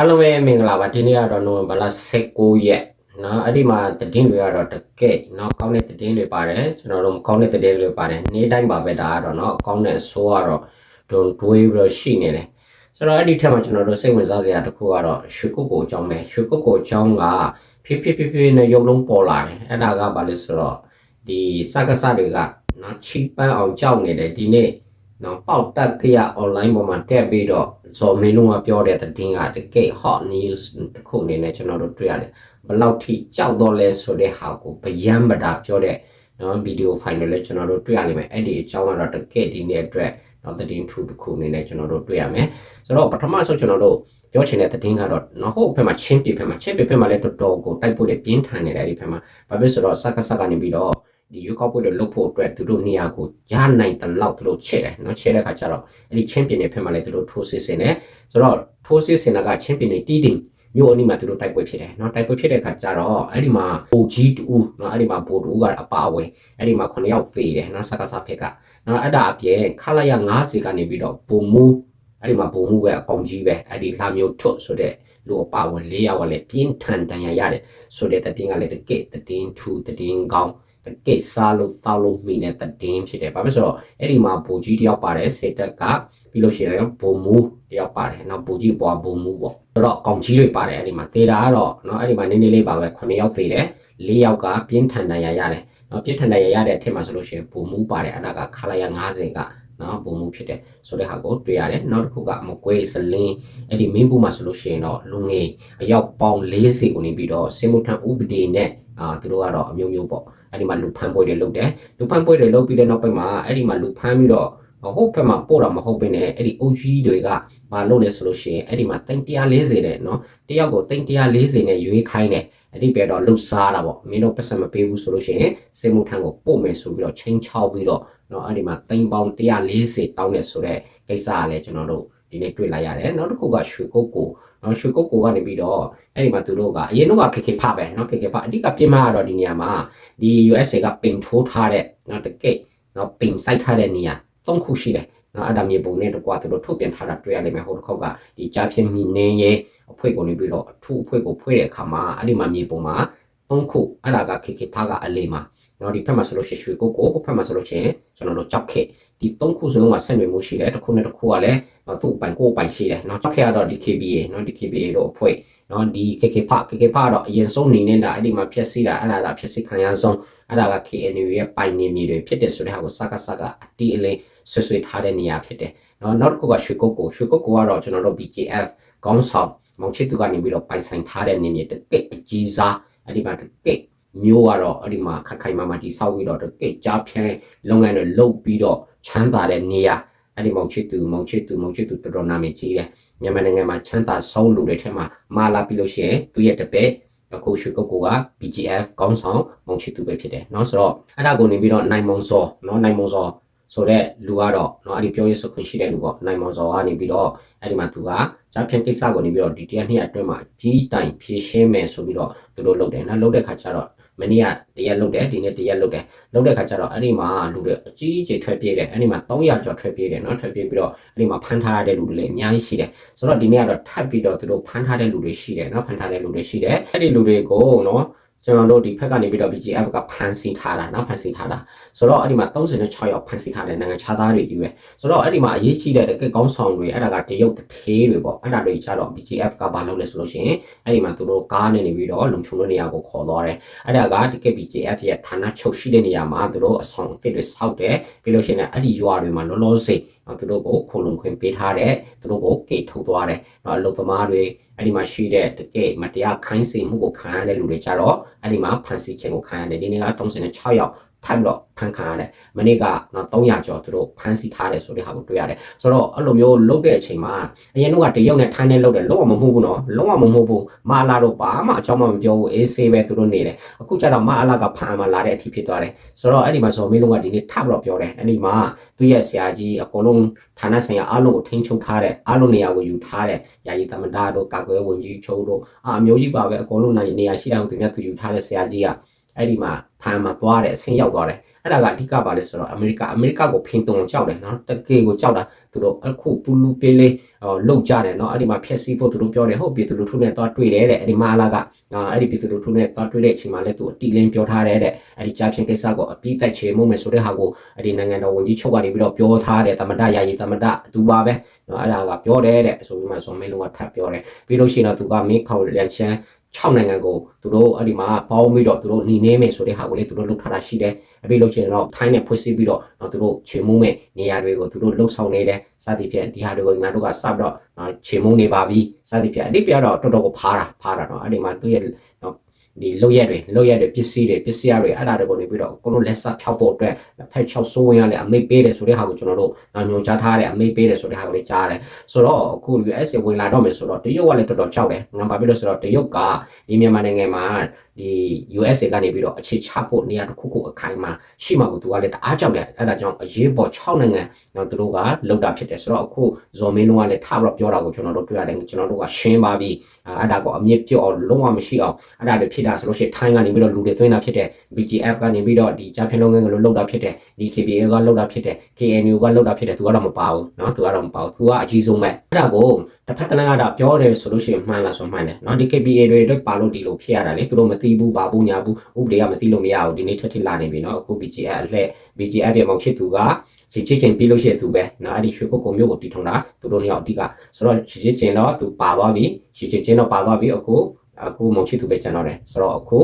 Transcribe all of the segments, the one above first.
အားလုံးပဲမင်္ဂလာပါဒီနေ့ကတော့နိုဝင်ဘာလ16ရက်เนาะအဲ့ဒီမှာတည်င်းတွေကတော့တကယ်เนาะကောင်းတဲ့တည်င်းတွေပါတယ်ကျွန်တော်တို့မကောင်းတဲ့တည်င်းတွေပါတယ်နေ့တိုင်းပါပဲဒါကတော့เนาะကောင်းတဲ့အဆိုးကတော့ဒုံတွေးပြီးတော့ရှိနေတယ်ဆိုတော့အဲ့ဒီထက်မှာကျွန်တော်တို့စိတ်ဝင်စားစရာတစ်ခုကတော့ရွှေကုတ်ကိုအကြောင်းပဲရွှေကုတ်ကိုအကြောင်းကဖြည်းဖြည်းဖြည်းဖြည်းနဲ့ရုပ်လုံးပေါ်လာတယ်အဲ့ဒါကဘာလဲဆိုတော့ဒီစကားစတွေကเนาะချီပန်းအောင်ကြောက်နေတယ်ဒီနေ့ နော်ပေါက်တက်ခရ online ပေါ်မှာတက်ပြီးတော့ဇော်မင်းလုံးကပြောတဲ့သတင်းကတကယ် hot news တစ်ခုအနေနဲ့ကျွန်တော်တို့တွေ့ရတယ်ဘယ်လောက်ထိကြောက်တော့လဲဆိုတဲ့ဟာကိုဗျမ်းပတာပြောတဲ့နော်ဗီဒီယိုဖိုင်တွေလည်းကျွန်တော်တို့တွေ့ရလိမ့်မယ်အဲ့ဒီအကြောင်းကတော့တကယ်ဒီနေ့အတွက်နော်သတင်းထူးတစ်ခုအနေနဲ့ကျွန်တော်တို့တွေ့ရမယ်ဆိုတော့ပထမဆုံးကျွန်တော်တို့ပြောချင်တဲ့သတင်းကတော့နော်ဟုတ်ဘက်မှာချင်းပြဘက်မှာချင်းပြဘက်မှာလည်းတော်တော်ကိုတိုက်ပို့တဲ့ပြင်းထန်နေတယ်အဲ့ဒီဘက်မှာဘာဖြစ်ဆိုတော့စက္ကစကနေပြီးတော့ ဒီရွေးကောက်ပွဲတွေလုပ်ဖို့အတွက်သူတို့နေရာကိုရနိုင်တဲ့လောက်သူတို့ချဲ့တယ်နော်ချဲ့တဲ့ခါကျတော့အဲ့ဒီချင်းပြင်းတဲ့ဘက်မှာလည်းသူတို့ထိုးစစ်ဆင်တယ်ဆိုတော့ထိုးစစ်ဆင်တာကချင်းပြင်းနေတီးတင်မြို့အနီးမှာသူတို့တိုက်ပွဲဖြစ်တယ်နော်တိုက်ပွဲဖြစ်တဲ့ခါကျတော့အဲ့ဒီမှာဘိုကြီးတူနော်အဲ့ဒီမှာဘိုတူကအပါအဝင်အဲ့ဒီမှာ9ယောက်ဖေးတယ်နော်စက္ကစဘက်ကနော်အဲ့ဒါအပြင်ခလာရ90ကနေပြီးတော့ဘုံမူအဲ့ဒီမှာဘုံမူပဲအကောင်ကြီးပဲအဲ့ဒီလာမျိုးထွတ်ဆိုတဲ့လူအပါဝင်၄ယောက်ကလည်းပြင်းထန်တန်ရရတယ်ဆိုတဲ့တည်င်းကလည်းတကယ့်တည်င်းထူတည်င်းကောင်း တကယ်စားလို့တောက်လို့မိတဲ့တည်င်းဖြစ်တယ်။ဘာဖြစ်ဆိုတော့အဲ့ဒီမှာဘိုကြီးတယောက်ပါတယ်စေတက်ကပြီးလို့ရှိရင်ဘုံမူတယောက်ပါတယ်။နောက်ဘိုကြီးဘွားဘုံမူပေါ့။ဆိုတော့ကောင်ကြီးတွေပါတယ်အဲ့ဒီမှာသေတာကတော့နော်အဲ့ဒီမှာနည်းနည်းလေးပါပဲ9ယောက်သေတယ်။၄ယောက်ကပြင်းထန်ဒဏ်ရာရတယ်။နော်ပြင်းထန်ဒဏ်ရာရတဲ့အထက်မှာဆိုလို့ရှိရင်ဘုံမူပါတယ်အဲ့ဒါကခလာရ90ကနော်ဘုံမူဖြစ်တယ်ဆိုတဲ့ဟာကိုတွေ့ရတယ်နောက်တစ်ခုကမကွေးစလင်းအဲ့ဒီမင်းဘူးမှာဆိုလို့ရှိရင်တော့လူငယ်အယောက်ပေါင်း40ကိုနေပြီးတော့စေမှုထံဥပဒေနဲ့အာသူတို့ကတော့အမျိုးမျိုးပေါ့ အဲ့ဒီမှာလူဖမ်းပွဲတွေလုပ်တယ်လူဖမ်းပွဲတွေလုပ်ပြီးတဲ့နောက်ပိုင်းမှာအဲ့ဒီမှာလူဖမ်းပြီးတော့ဟုတ်ဘက်မှာပို့တာမဟုတ်ဘဲနဲ့အဲ့ဒီ OG တွေကမလုပ်လဲဆိုလို့ရှိရင်အဲ့ဒီမှာတိန်140တဲ့နော်တယောက်ကိုတိန်140နဲ့ရွေးခိုင်းတယ်အဲ့ဒီပဲတော့လှုပ်ရှားတာပေါ့မင်းတို့ပတ်စံမပေးဘူးဆိုလို့ရှိရင်စေမှုထံကိုပို့မယ်ဆိုပြီးတော့ချင်းချောက်ပြီးတော့နော်အဲ့ဒီမှာတိန်ပေါင်း140တောင်းတယ်ဆိုတော့ကိစ္စကလည်းကျွန်တော်တို့ ဒီနေ့တွေ့လိုက်ရတယ်နောက်တစ်ခုကရွှေကုတ်ကိုနော်ရွှေကုတ်ကိုကနေပြီးတော့အဲ့ဒီမှာသူတို့ကအရင်တော့ခေခေဖပဲနော်ခေခေဖအဓိကပြင်မကတော့ဒီနေရာမှာဒီ USA ကပင်ထိုးထားတဲ့နော်တကယ်နော်ပင်စိုက်ထားတဲ့နေရာ၃ခုရှိတယ်နော်အဲ့ဒါမြေပုံနဲ့တကွာသူတို့ထုတ်ပြန်ထားတာတွေ့ရလိမ့်မယ်ဟိုတစ်ခေါက်ကဒီကြားဖြင်းမြင်းနေရဲ့အဖွဲ့ကိုနေပြီးတော့အထူးအဖွဲ့ကိုဖွဲ့တဲ့အခါမှာအဲ့ဒီမှာမြေပုံမှာ၃ခုအဲ့ဒါကခေခေဖကအလေးမှာ နော်ဒီဖက်မှာဆိုလို့ရှိရင်ရွှေကုတ်ကိုဟိုဖက်မှာဆိုလို့ရှိရင်ကျွန်တော်တို့ကြောက်ခေဒီ၃ခုစလုံးကဆက်နွယ်မှုရှိတယ်တစ်ခုနဲ့တစ်ခုကလည်းနော်သူ့ပိုင်ကိုပိုင်ရှိတယ်နော်ကြောက်ခေကတော့ဒီ KBA နော်ဒီ KBA တော့အဖွဲ့နော်ဒီ KK ဖ KK ဖတော့အရင်ဆုံးနေနေတာအဲ့ဒီမှာဖြက်စီးတာအဲ့ဒါကဖြက်စီးခံရဆုံးအဲ့ဒါက KNU ရဲ့ပိုင်နေမြေတွေဖြစ်တယ်ဆိုတဲ့ဟာကိုစကားစကားအတီးအလေးဆွဆွေးထားတဲ့နေရာဖြစ်တယ်နော်နောက်တစ်ခုကရွှေကုတ်ကိုရွှေကုတ်ကိုကတော့ကျွန်တော်တို့ BKF ကောင်းဆောင်မောင်ချစ်သူကနေပြီးတော့ပိုင်ဆိုင်ထားတဲ့နေမြေတကယ့်အကြီးစားအဲ့ဒီမှာတကယ့် မျိုးကတော့အဲ့ဒီမှာခက်ခိုင်မာမာတီဆောက်ပြီးတော့တကယ့်ကြားဖြန်းလုပ်ငန်းတွေလုပ်ပြီးတော့ချမ်းသာတဲ့နေရာအဲ့ဒီမောင်ချစ်သူမောင်ချစ်သူမောင်ချစ်သူတော်တော်နာမည်ကြီးတယ်မြန်မာနိုင်ငံမှာချမ်းသာဆုံးလူတွေထဲမှာမာလာပြီးလို့ရှိရင်သူရဲ့တပည့်အခုရွှေကုတ်ကိုက BGF ကောင်းဆောင်မောင်ချစ်သူပဲဖြစ်တယ်เนาะဆိုတော့အဲ့ဒါကိုနေပြီးတော့နိုင်မုံစောเนาะနိုင်မုံစောဆိုတော့လူကတော့เนาะအဲ့ဒီပြောရေးဆိုခွင့်ရှိတဲ့လူပေါ့နိုင်မုံစောကနေပြီးတော့အဲ့ဒီမှာသူကဂျာဖြန်ကိစ္စကိုနေပြီးတော့ဒီတရားနှစ်အတွင်းမှာကြီးတိုင်ဖြည့်ရှင်းမယ်ဆိုပြီးတော့သူတို့လုပ်တယ်နော်လုပ်တဲ့ခါကျတော့ မနေ့ကတရက်လုပ်တယ်ဒီနေ့တရက်လုပ်တယ်လုပ်တဲ့ခါကျတော့အဲ့ဒီမှာလူတွေအကြီးအကျယ်ထွက်ပြေးတယ်အဲ့ဒီမှာ300ကျော်ထွက်ပြေးတယ်နော်ထွက်ပြေးပြီးတော့အဲ့ဒီမှာဖမ်းထားရတဲ့လူတွေလည်းအများကြီးရှိတယ်ဆိုတော့ဒီနေ့ကတော့ထပ်ပြီးတော့သူတို့ဖမ်းထားတဲ့လူတွေရှိတယ်နော်ဖမ်းထားတဲ့လူတွေရှိတယ်အဲ့ဒီလူတွေကိုနော် ကျွန်တော်တို့ဒီဖက်ကနေပြီးတော့ BGF ကဖန်ဆီးထားတာနော်ဖန်ဆီးထားတာဆိုတော့အဲ့ဒီမှာ36ရောက်ဖန်ဆီးထားတဲ့နိုင်ငံခြားသားတွေကြီးပဲဆိုတော့အဲ့ဒီမှာအရေးကြီးတဲ့တကယ်ကောင်းဆောင်တွေအဲ့ဒါကတရုတ်တသေးတွေပေါ့အဲ့ဒါတွေကြတော့ BGF ကဘာလုပ်လဲဆိုလို့ရှိရင်အဲ့ဒီမှာသူတို့ကားနဲ့နေပြီးတော့လုံချုံတဲ့နေရာကိုခေါ်သွားတယ်အဲ့ဒါကတကယ် BGF ရဲ့ဌာနချုပ်ရှိတဲ့နေရာမှာသူတို့အဆောင်အသစ်တွေစောက်တယ်ပြီးလို့ရှိရင်အဲ့ဒီရွာတွေမှာလောလောဆယ်နော်သူတို့ကိုခုံလုံခွင့်ပေးထားတယ်သူတို့ကိုကေထုတ်သွားတယ်နော်အလုပ်သမားတွေအဲ့ဒီမှာရှိတဲ့တကယ်မတရားခိုင်းစေမှုကိုခံရတဲ့လူတွေကြတော့အဲ့ဒီမှာဖန်ဆီးခြင်းကိုခံရတယ်ဒီနေ့က36ယောက် ထပ်တော့ဖန်ခံရတယ်မနေ့ကနော်300ကျော်သူတို့ဖန်ဆီးထားတယ်ဆိုတဲ့ဟာကိုတွေ့ရတယ်ဆိုတော့အဲ့လိုမျိုးလုတ်တဲ့အချိန်မှာအရင်တော့ကတရုတ်နဲ့ထိုင်းနဲ့လုတ်တယ်လုံးဝမမှုဘူးနော်လုံးဝမမှုဘူးမအလာတော့ဘာမှအကြောင်းမပြောဘူးအေးဆေးပဲသူတို့နေတယ်အခုကျတော့မအလာကဖန်မလာတဲ့အထိဖြစ်သွားတယ်ဆိုတော့အဲ့ဒီမှာဇော်မင်းလုံးကဒီနေ့ထပ်တော့ပြောတယ်အဲ့ဒီမှာသူရဲ့ဆရာကြီးအကုန်လုံးဌာနဆိုင်ရာအားလုံးကိုထိန်းချုပ်ထားတဲ့အားလုံးနေရာကိုယူထားတဲ့ယာယီသမ္မတတို့ကာကွယ်ဝင်ကြီးချုပ်တို့အာအမျိုးကြီးပါပဲအကုန်လုံးနေရာရှိတာကိုသူများသူယူထားတဲ့ဆရာကြီးက အဲ့ဒီမှာဖန်မှာသွားတယ်အဆင့်ရောက်သွားတယ်အဲ့ဒါကအဓိကပါလဲဆိုတော့အမေရိကအမေရိကကိုဖင်တုံကြောက်တယ်နော်တကေကိုကြောက်တာသူတို့အခုပူလူပေးလေးဟိုလှုပ်ကြတယ်နော်အဲ့ဒီမှာဖျက်ဆီးဖို့သူတို့ပြောတယ်ဟုတ်ပြည်သူလူထုနဲ့သွားတွေ့တယ်တဲ့အဲ့ဒီမှာလာကအဲ့ဒီပြည်သူလူထုနဲ့သွားတွေ့တဲ့အချိန်မှာလည်းသူအတီလင်းပြောထားတယ်တဲ့အဲ့ဒီကြားဖြင့်ကိစ္စကိုအပြည့်တက်ချေမှုမယ်ဆိုတဲ့ဟာကိုအဲ့ဒီနိုင်ငံတော်ဝန်ကြီးချုပ်ကနေပြီးတော့ပြောထားတယ်တမဒရာကြီးတမဒသူပါပဲနော်အဲ့ဒါကပြောတယ်တဲ့ဆိုပြီးမှဇွန်မဲလုံးကထပ်ပြောတယ်ပြီးလို့ရှိရင်တော့သူကမင်းခေါ်လန်ချန် 6နိုင်ငံကိုသူတို့အဲ့ဒီမှာပေါင်းပြီးတော့သူတို့หนีနေမယ်ဆိုတဲ့ဟာကိုလေသူတို့လုပ်ထားတာရှိတယ်အပြီးလို့ရှိရင်တော့ထိုင်းနဲ့ဖွဲ့စည်းပြီးတော့သူတို့ခြေမုံမဲ့နေရာတွေကိုသူတို့လှုပ်ဆောင်နေတယ်စသည်ဖြင့်ဒီဟာတွေကိုငါတို့ကစပြီးတော့ခြေမုံနေပါပြီစသည်ဖြင့်အတိပြတော့တော်တော်ကိုဖားတာဖားတာတော့အဲ့ဒီမှာသူရဲ့ ဒီလောက်ရက်တွေလောက်ရက်တွေပစ္စည်းတွေပစ္စည်းတွေအဲ့ဒါတွေကိုနေပြီးတော့ကိုလိုလက်ဆက်ဖြောက်ဖို့အတွက်ဖက်6ဆိုးဝင်ရလေအမိတ်ပေးတယ်ဆိုတဲ့ဟာကိုကျွန်တော်တို့ညွှန်ကြားထားတယ်အမိတ်ပေးတယ်ဆိုတဲ့ဟာကိုလည်းကြားတယ်ဆိုတော့အခု US ဝင်လာတော့မယ်ဆိုတော့တရုတ်ကလည်းတော်တော်ကြောက်တယ်ငါဘာဖြစ်လို့ဆိုတော့တရုတ်ကဒီမြန်မာနိုင်ငံမှာဒီ USA ကနေပြီးတော့အခြေချဖို့နေရာတစ်ခုခုအခိုင်မှာရှိမှာကိုသူကလည်းတအားကြောက်တယ်အဲ့ဒါကြောင့်အရေးပေါ်6နိုင်ငံတော့သူတို့ကလောက်တာဖြစ်တယ်ဆိုတော့အခုဇော်မင်းလုံးကလည်းထားပြီးတော့ပြောတာကိုကျွန်တော်တို့တွေ့ရတယ်ကျွန်တော်တို့ကရှင်းပါပြီအဲ့ဒါကိုအမြင့်ပြော့အောင်လုံးဝမရှိအောင်အဲ့ဒါတွေဖြစ်တာဆိုလို့ရှိရင်ထိုင်းကနေပြီးတော့လူတွေသွင်းတာဖြစ်တယ် BGF ကနေပြီးတော့ဒီဂျာဖင်လုံးငန်းကလို့လောက်တာဖြစ်တယ်ဒီ KPA ကလောက်တာဖြစ်တယ် KNU ကလောက်တာဖြစ်တယ်သူကတော့မပါဘူးเนาะသူကတော့မပါဘူးသူကအကြီးဆုံးပဲအဲ့ဒါကို တစ်ဖက်တစ်လမ်းကတော့ပြောတယ်ဆိုလို့ရှိရင်မှန်လားဆိုမှန်တယ်เนาะဒီ KPA တွေတော့ပါလို့ဒီလိုဖြစ်ရတာလေသူတို့မသိဘူးပါဘူးညာဘူးဥပဒေကမသိလို့မရဘူးဒီနေ့ထက်ထစ်လာနေပြီเนาะအခု BGF အလှည့် BGF ရဲ့မောင်ချစ်သူကချစ်ချစ်ချင်းပြီးလို့ရှိရင်သူပဲเนาะအဲ့ဒီရွှေကုတ်ကုံမျိုးကိုတီထွန်တာသူတို့နှစ်ယောက်အဓိကဆိုတော့ချစ်ချစ်ချင်းတော့သူပါသွားပြီချစ်ချစ်ချင်းတော့ပါသွားပြီအခုအခုမောင်ချစ်သူပဲကျန်တော့တယ်ဆိုတော့အခု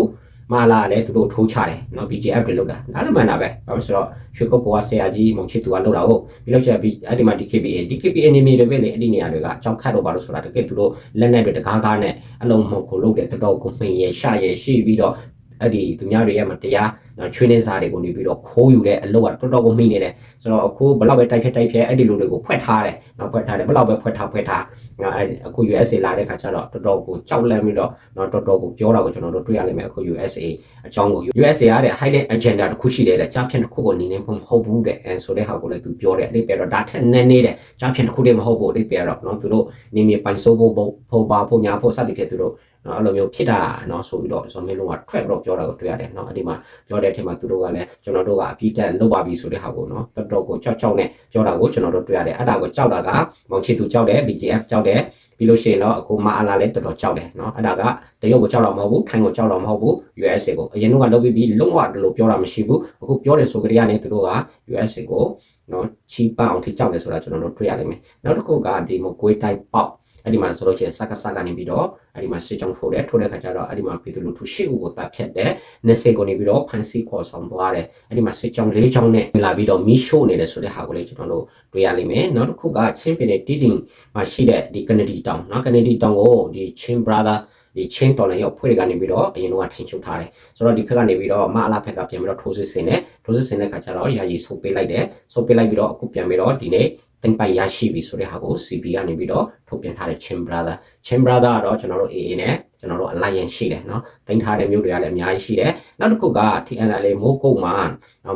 မာလာလည်းသူတို့ထိုးချတယ်နော် BGF တွေလောက်တာဒါလည်းမှန်တာပဲဘာလို့ဆိုတော့ရွှေကုတ်ကဆရာကြီးမောင်ချစ်သူကလောက်တာဟုတ်ဒီလောက်ချက်ပြီးအဲ့ဒီမှာ DKBA DKBA နေမီတွေပဲလေအဲ့ဒီနေရာတွေကကြောက်ခတ်တော့ဘာလို့ဆိုတာတကယ်သူတို့လက်နဲ့တွေတကားကားနဲ့အလုံးမဟုတ်ကိုလုပ်တယ်တော်တော်ကိုမှင်ရရှရရှိပြီးတော့အဲ့ဒီသူများတွေရဲ့မတရားနော်ချွေးနေစားတွေကိုနေပြီးတော့ခိုးယူတဲ့အလုပ်ကတော်တော်ကိုမိနေတယ်ဆိုတော့အခုဘလောက်ပဲတိုက်ဖြတ်တိုက်ဖြတ်အဲ့ဒီလူတွေကိုဖွက်ထားတယ်နော်ဖွက်ထားတယ်ဘလောက်ပဲဖွက်ထားဖွက်ထား နော်အဲအခု USA လာတဲ့ခါကျတော့တော်တော်ကိုကြောက်လန့်ပြီးတော့နော်တော်တော်ကိုပြောတာကိုကျွန်တော်တို့တွေ့ရလိမ့်မယ်အခု USA အကြောင်းကို USA ကတဲ့ hidden agenda တစ်ခုရှိတယ်တဲ့ကြားဖြင့်တစ်ခုကိုနေနေဖို့မဟုတ်ဘူးတဲ့အဲဆိုတဲ့ဟာကိုလည်းသူပြောတယ်အဲ့ဒီပြတော့ဒါထက်နည်းနည်းတဲ့ကြားဖြင့်တစ်ခုတည်းမဟုတ်ဘူးအဲ့ဒီပြတော့နော်သူတို့နေမြေပိုင်ဆိုးဖို့ဖို့ပါဖို့ညာဖို့စသဖြင့်သူတို့နော်အဲ့လိုမျိုးဖြစ်တာနော်ဆိုပြီးတော့ဇွန်မင်းလုံးက track တော့ပြောတာကိုတွေ့ရတယ်နော်အဲ့ဒီမှာပြောတဲ့အချိန်မှာသူတို့ကလည်းကျွန်တော်တို့ကအပြစ်တက်လုပ်ပါပြီဆိုတဲ့ဟာကိုနော်တော်တော်ကိုချောက်ချောက်နဲ့ပြောတာကိုကျွန်တော်တို့တွေ့ရတယ်အဲ့ဒါကိုကြောက်တာကမောင်ချီသူကြောက်တယ် BGF ကြောက်တယ်ပြီးလို့ရှိရင်တော့အခုမအလာလည်းတော်တော်ကြောက်တယ်เนาะအဲ့ဒါကတရုတ်ကိုကြောက်တော့မဟုတ်ဘူးထိုင်းကိုကြောက်တော့မဟုတ်ဘူး USA ကိုအရင်ကလုပ်ပြီးပြီးလုံးဝဒီလိုပြောတာမရှိဘူးအခုပြောတယ်ဆိုကြတဲ့ကနေသူတို့က USA ကိုเนาะချီပအောင်ထိကြောက်တယ်ဆိုတာကျွန်တော်တို့တွေ့ရလိမ့်မယ်နောက်တစ်ခုကဒီမကွေးတိုက်ပေါက် အဲ့ဒီမှာဆိုလို့ရှိရင်စကားစကားနေပြီးတော့အဲ့ဒီမှာစစ်ကြောင်းထိုးတယ်ထိုးတဲ့ခါကျတော့အဲ့ဒီမှာပြည်သူလူထုရှေ့ဦးကိုတပ်ဖြတ်တယ်နှစ်စိတ်ကိုနေပြီးတော့ဖန်စီခေါ်ဆောင်သွားတယ်အဲ့ဒီမှာစစ်ကြောင်းလေးကြောင်းနဲ့လာပြီးတော့မီးရှို့နေတယ်ဆိုတဲ့ဟာကိုလည်းကျွန်တော်တို့တွေ့ရလိမ့်မယ်နောက်တစ်ခုကချင်းပြည်နယ်တီတင်မှာရှိတဲ့ဒီကနေဒီတောင်နော်ကနေဒီတောင်ကိုဒီချင်း brother ဒီချင်းတော်လည်းရောက်ဖွဲ့တွေကနေပြီးတော့အရင်တော့ထိန်ချုပ်ထားတယ်ဆိုတော့ဒီဖက်ကနေပြီးတော့မအလာဖက်ကပြန်ပြီးတော့ထိုးစစ်ဆင်တယ်ထိုးစစ်ဆင်တဲ့ခါကျတော့ယာယီဆုပ်ပေးလိုက်တယ်ဆုပ်ပေးလိုက်ပြီးတော့အခုပြန်ပြီးတော့ဒီနေ့ တင်ပိုင်ရရှိပြီဆိုတဲ့ဟာကို CP ကနေပြီးတော့ထုတ်ပြန်ထားတဲ့ Chin Brother Chin Brother ကတော့ကျွန်တော်တို့ AA နဲ့ကျွန်တော်တို့ alliance ရှိတယ်เนาะတင်ထားတဲ့မျိုးတွေကလည်းအများကြီးရှိတယ်နောက်တစ်ခုက TNL မိုးကုတ်မှာ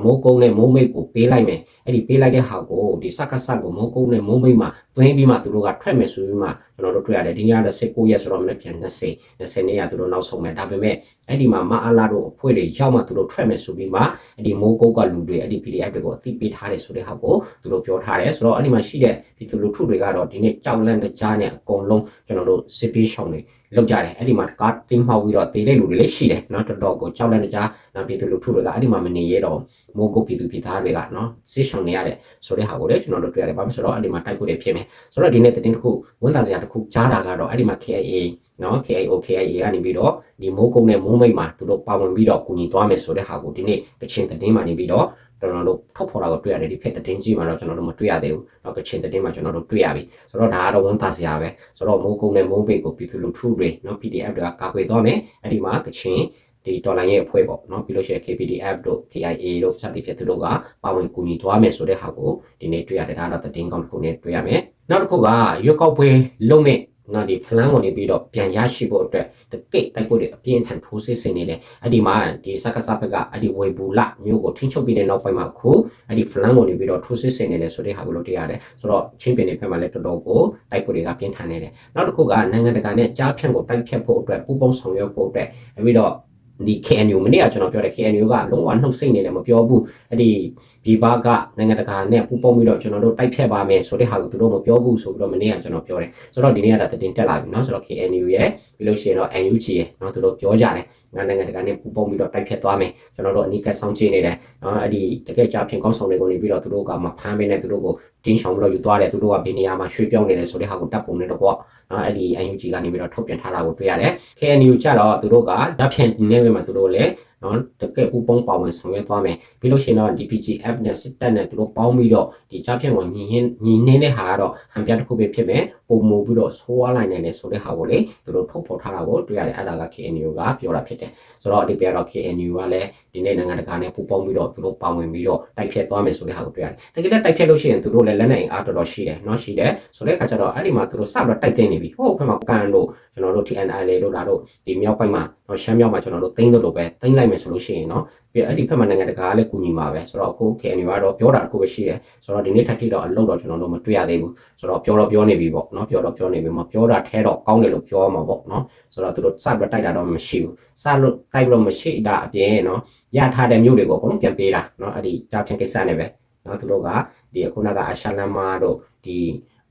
မိုးကုတ်နဲ့မိုးမိတ်ကိုပေးလိုက်မယ်အဲ့ဒီပေးလိုက်တဲ့ဟာကိုဒီစက်ကဆက်ကိုမိုးကုတ်နဲ့မိုးမိတ်မှာသွင်းပြီးမှသူတို့ကထွက်မယ်ဆိုပြီးမှကျွန်တော်တို့တွေ့ရတယ်ဒီညက19ရက်ဆိုတော့မနေ့ပြန်20 20နေ့ကသူတို့နောက်ဆုံးမယ်ဒါပေမဲ့ အဲ့ဒီမှာမအားလာတို့အဖွဲ့တွေရောက်မှသူတို့ထွက်မယ်ဆိုပြီးမှအဲ့ဒီမိုးကုတ်ကလူတွေအဲ့ဒီ PDF တွေကိုအသိပေးထားတယ်ဆိုတဲ့ဟာကိုသူတို့ပြောထားတယ်ဆိုတော့အဲ့ဒီမှာရှိတဲ့ဒီသူလူထုတွေကတော့ဒီနေ့ကြောက်လန့်တဲ့ကြားနဲ့အကုန်လုံးကျွန်တော်တို့စစ်ပေးရှောင်းတွေလောက်ကြတယ်အဲ့ဒီမှာကားတင်းမှောက်ပြီးတော့တည်တဲ့လူတွေလည်းရှိတယ်เนาะတော်တော်ကိုကြောက်လန့်တဲ့ကြားနောက်ပြည်သူလူထုတွေကအဲ့ဒီမှာမနေရတော့မိုးကုတ်ပြည်သူပြည်သားတွေကเนาะစစ်ရှောင်းနေရတဲ့ဆိုတဲ့ဟာကိုလည်းကျွန်တော်တို့တွေ့ရတယ်ဘာဖြစ်ဆိုတော့အဲ့ဒီမှာတိုက်ဖို့တွေဖြစ်မယ်ဆိုတော့ဒီနေ့တင်တစ်ခုဝန်သားစရာတစ်ခုကြားတာကတော့အဲ့ဒီမှာ KIA နော် KIO KIA ကနေပြီးတော့ဒီမိုးကုတ်နဲ့မိုးမိတ်မှာသူတို့ပါဝင်ပြီးတော့ကူညီသွားမယ်ဆိုတဲ့ဟာကိုဒီနေ့ကချင်တင်းမှာနေပြီးတော့ကျွန်တော်တို့ထုတ်ဖော်တာကိုတွေ့ရတယ်ဒီဖက်တင်းကြီးမှာတော့ကျွန်တော်တို့မတွေ့ရသေးဘူး။နောက်ကချင်တင်းမှာကျွန်တော်တို့တွေ့ရပြီ။ဆိုတော့ဒါကတော့ဝန်သားစရာပဲ။ဆိုတော့မိုးကုန်းနဲ့မိုးပိတ်ကိုပြည်သူလူထုတွေနော် PDF တွေကကာကွယ်သွားမယ်။အဲ့ဒီမှာကချင်ဒီတော်လိုင်းရဲ့အဖွဲ့ပေါ့နော်ပြီးလို့ရှိရင် KPDF တို့ KIA တို့စသဖြင့်သူတို့ကပါဝင်ကူညီသွားမယ်ဆိုတဲ့ဟာကိုဒီနေ့တွေ့ရတယ်ဒါတော့တင်းကောင်းတစ်ခုနဲ့တွေ့ရမယ်နောက်တစ်ခုကရွက်ကောက်ပွဲလုံးမဲ့ နော်ဒီ plan ဝင်နေပြီးတော့ပြန်ရရှိဖို့အတွက်တကိတ်တိုက်ဖို့တွေအပြင်းထန်ထိုးစစ်ဆင်နေတယ်အဲ့ဒီမှာဒီစက္ကစဘက်ကအဲ့ဒီဝေဘူလမျိုးကိုထိချုပ်ပြီးတဲ့နောက်ပိုင်းမှာခုအဲ့ဒီ plan ဝင်နေပြီးတော့ထိုးစစ်ဆင်နေတယ်ဆိုတဲ့ဟာကိုလို့တရားတယ်ဆိုတော့ချင်းပင်တွေဖက်မှာလည်းတော်တော်ကိုတိုက်ဖို့တွေကပြင်းထန်နေတယ်နောက်တစ်ခုကနိုင်ငံတကာနဲ့ကြားဖြန့်ကိုတိုက်ဖြတ်ဖို့အတွက်ပူးပေါင်းဆောင်ရွက်ဖို့အတွက်ပြီးတော့ဒီ KNU မနေ့ကကျွန်တော်ပြောတဲ့ KNU ကလုံးဝနှုတ်ဆိတ်နေတယ်မပြောဘူးအဲ့ဒီပြည်ပကနိုင်ငံတကာနဲ့ပူးပေါင်းပြီးတော့ကျွန်တော်တို့တိုက်ဖြတ်ပါမယ်ဆိုတဲ့ဟာကိုသူတို့မပြောဘူးဆိုပြီးတော့မနေ့ကကျွန်တော်ပြောတယ်ဆိုတော့ဒီနေ့ကဒါတင်တက်လာပြီเนาะဆိုတော့ KNU ရဲ့ပြီးလို့ရှိရင်တော့ NUG ရဲ့เนาะသူတို့ပြောကြတယ်ငါနိုင်ငံတကာနဲ့ပူးပေါင်းပြီးတော့တိုက်ဖြတ်သွားမယ်ကျွန်တော်တို့အနီးကပ်ဆောင်ကြည့်နေတယ်เนาะအဲ့ဒီတကယ်ကြဖြင့်ကောင်းဆောင်တွေကိုနေပြီးတော့သူတို့ကမဖမ်းမင်းနဲ့သူတို့ကိုတင်းရှောင်ပြီးတော့ယူသွားတယ်သူတို့ကဘယ်နေရာမှာရွှေ့ပြောင်းနေတယ်ဆိုတဲ့ဟာကိုတပ်ပုံနေတော့ပေါ့နော်အဲ့ဒီ UNG ကနေပြီးတော့ထုတ်ပြန်ထားတာကိုတွေ့ရတယ် KNU ကြတော့သူတို့ကဓာတ်ဖြန်နေဝေမှာသူတို့လည်း နော်တကယ်ပူပေါင်းပါဝင်ဆောင်ရွက်သွားမယ်ပြီးလို့ရှိရင်တော့ DPG app နဲ့စစ်တပ်နဲ့သူတို့ပေါင်းပြီးတော့ဒီဓာတ်ဖြန်ကိုညီဟင်းညီနှင်းတဲ့ဟာကတော့ဟန်ပြတစ်ခုပဲဖြစ်မယ်ပုံမူပြီးတော့ဆိုးဝါးလိုက်နိုင်တယ်ဆိုတဲ့ဟာကိုလေသူတို့ထုတ်ဖော်ထားတာကိုတွေ့ရတယ်အဲ့ဒါက KNU ကပြောတာဖြစ်တယ်ဆိုတော့ဒီပြတော့ KNU ကလည်းဒီနေ့နိုင်ငံတကာနဲ့ပူပေါင်းပြီးတော့သူတို့ပါဝင်ပြီးတော့တိုက်ဖြတ်သွားမယ်ဆိုတဲ့ဟာကိုတွေ့ရတယ်တကယ်လည်းတိုက်ဖြတ်လို့ရှိရင်သူတို့လည်းလက်နက်အင်အားတော်တော်ရှိတယ်နော်ရှိတယ်ဆိုတဲ့အခါကျတော့အဲ့ဒီမှာသူတို့စပြီးတော့တိုက်သိနေပြီဟိုဘက်မှာကန်တို့ကျွန်တော်တို့ TNI လေတို့ဒါတို့ဒီမြောက်ပိုင်းမှာတော့ ရှမ်းမြောက်မှာကျွန်တော်တို့သိန်းတို့လိုပဲသိန်းလိုက်မယ်ဆိုလို့ရှိရင်နော်ပြီးအဲ့ဒီဘက်မှာနိုင်ငံတကာကလည်းကူညီမှာပဲဆိုတော့အခု KNU ကတော့ပြောတာတစ်ခုပဲရှိတယ်ဆိုတော့ဒီနေ့ထပ်ထိတော့အလုပ်တော့ကျွန်တော်တို့မတွေ့ရသေးဘူးဆိုတော့ပြောတော့ပြောနေပြီပေါ့နော်ပြောတော့ပြောနေပြီမပြောတာထဲတော့ကောင်းတယ်လို့ပြောမှာပေါ့နော်ဆိုတော့သူတို့စပြီးတော့တိုက်တာတော့မရှိဘူးစလို့တိုက်လို့မရှိတာအပြင်နော်ရထားတဲ့မြို့တွေကိုအကုန်လုံးပြန်ပေးတာနော်အဲ့ဒီတာဖြန်ကိစ္စနဲ့ပဲနော်သူတို့ကဒီအခုနကအရှာလန်မာတို့ဒီ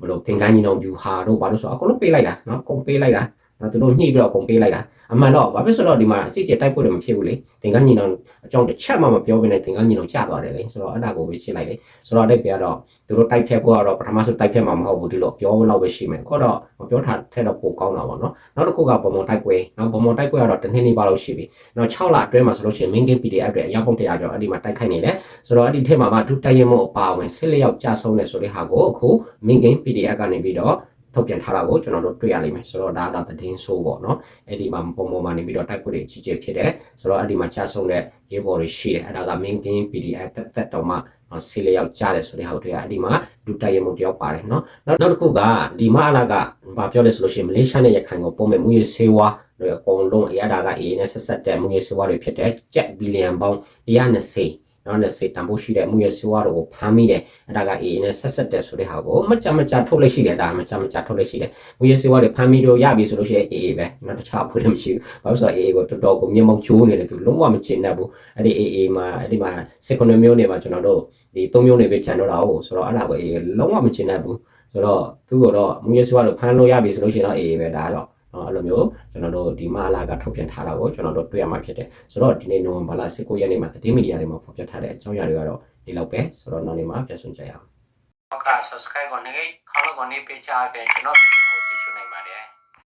ဘလို့သင်္ကန်းကြီးတော် view ဟာတို့ဘာလို့ဆိုတော့အကုန်လုံးပေးလိုက်တာနော်အကုန်ပေးလိုက်တာ နော်သူတို့ညှိပြီးတော့အကုန်ပေးလိုက်တာအမှန်တော့ဘာဖြစ်ဆိုတော့ဒီမှာအကြည့်ကြတိုက်ဖို့လည်းမဖြစ်ဘူးလေသင်္ကန်းကြီးတော်အကြောင်းတစ်ချက်မှမပြောဘဲနဲ့သင်္ကန်းကြီးတော်ကျသွားတယ်လေဆိုတော့အဲ့ဒါကိုပဲရှင်းလိုက်လေဆိုတော့အဲ့ပြတော့သူတို့တိုက်ဖြတ်ဖို့ကတော့ပထမဆုံးတိုက်ဖြတ်မှာမဟုတ်ဘူးဒီလိုပြောလို့ပဲရှိမယ်ခုတော့မပြောထားတဲ့တော့ပိုကောင်းတာပေါ့နော်နောက်တစ်ခုကပုံမတိုက်ပွဲနော်ပုံမတိုက်ပွဲကတော့တစ်နှစ်နေပါလို့ရှိပြီနောက်6လအတွင်းမှာဆိုလို့ရှိရင် main game PDF တွေအရောက်ပုံတရားကျော်အဲ့ဒီမှာတိုက်ခိုက်နေတယ်ဆိုတော့အဲ့ဒီထက်မှာမှဒုတိုက်ရမှုအပါဝင်စစ်လျောက်ကြဆုံးတယ်ဆိုတဲ့ဟာကိုအခု main game PDF ကနေပြီးတော့ ထုတ်ပြန်ထားတာကိုကျွန်တော်တို့တွေ့ရလိမ့်မယ်ဆိုတော့ဒါကတော့သတင်းဆိုးပေါ့နော်အဲ့ဒီမှာပုံပေါ်မှာနေပြီးတော့တိုက်ပွဲတွေကြီးကြီးဖြစ်တယ်ဆိုတော့အဲ့ဒီမှာကြဆုံးတဲ့ရေပေါ်တွေရှိတယ်အဲ့ဒါက main game PDF တက်တက်တော့မှနော်ဆီလျောက်ကြားတယ်ဆိုတဲ့ဟာကိုတွေ့ရအဲ့ဒီမှာဒုတိုက်ရမှုတယောက်ပါတယ်နော်နောက်နောက်တစ်ခုကဒီမအလာကဘာပြောလဲဆိုလို့ရှိရင်မလေးရှားနဲ့ရခိုင်ကိုပုံမဲ့မှုရေးဆေးဝါးတွေအကုန်လုံးအရဒါက AA နဲ့ဆက်ဆက်တဲ့မှုရေးဆေးဝါးတွေဖြစ်တဲ့ကျပ်ဘီလီယံပေါင်း120 နော်နဲ့စေတန်ဖို့ရှိတဲ့မှုရေးဆေးဝါးတွေကိုဖမ်းမိတယ်အဲ့ဒါက AA နဲ့ဆက်ဆက်တဲ့ဆိုတဲ့ဟာကိုမကြမကြထုတ်လို့ရှိတယ်ဒါမကြမကြထုတ်လို့ရှိတယ်မှုရေးဆေးဝါးတွေဖမ်းမိလို့ရပြီဆိုလို့ရှိရင် AA ပဲနော်တခြားဖွဲ့လို့မရှိဘူးဘာလို့ဆိုတော့ AA ကိုတော်တော်ကိုမြေမောင်ချိုးနေတယ်သူလုံးဝမချင်တတ်ဘူးအဲ့ဒီ AA မှာအဲ့ဒီမှာစေကွန်မျိုးနေမှာကျွန်တော်တို့ဒီ၃မျိုးနေပဲခြံတော့တာဟုတ်ဆိုတော့အဲ့ဒါကို AA လုံးဝမချင်တတ်ဘူးဆိုတော့သူ့ကိုတော့မှုရေးဆေးဝါးတွေဖမ်းလို့ရပြီဆိုလို့ရှိရင်တော့ AA ပဲဒါတော့ နော်အဲ့လိုမျိုးကျွန်တော်တို့ဒီမအလာကထုတ်ပြန်ထားတာကိုကျွန်တော်တို့တွေ့ရမှာဖြစ်တယ်ဆိုတော့ဒီနေ့နိုဝင်ဘာလ19ရက်နေ့မှာသတင်းမီဒီယာတွေမှာဖော်ပြထားတဲ့အကြောင်းအရာတွေကတော့ဒီလောက်ပဲဆိုတော့နောက်နေ့မှာပြန်ဆုံကြရအောင်ဟုတ်ကဲ့ subscribe ကိုနေခေါင်းလောက်ကိုနေပေးချပေးကျွန်တော်ဗီဒီယို